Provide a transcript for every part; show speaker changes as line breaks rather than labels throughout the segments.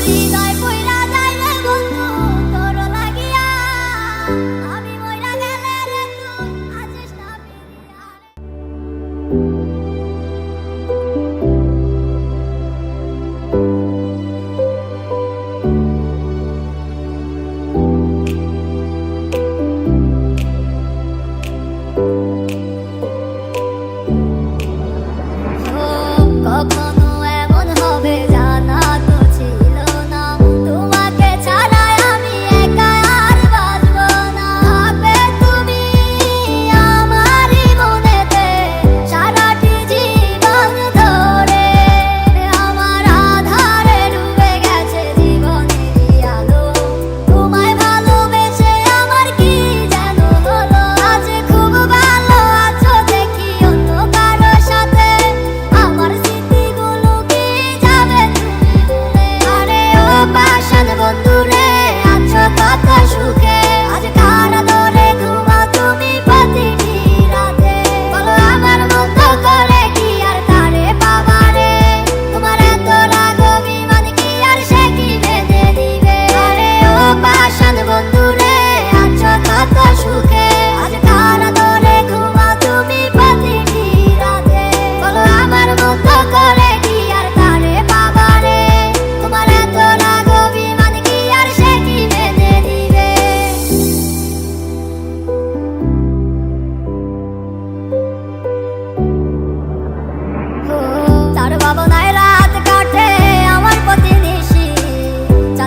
realidad.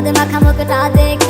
স্বাদ মাখা মুখটা দেখে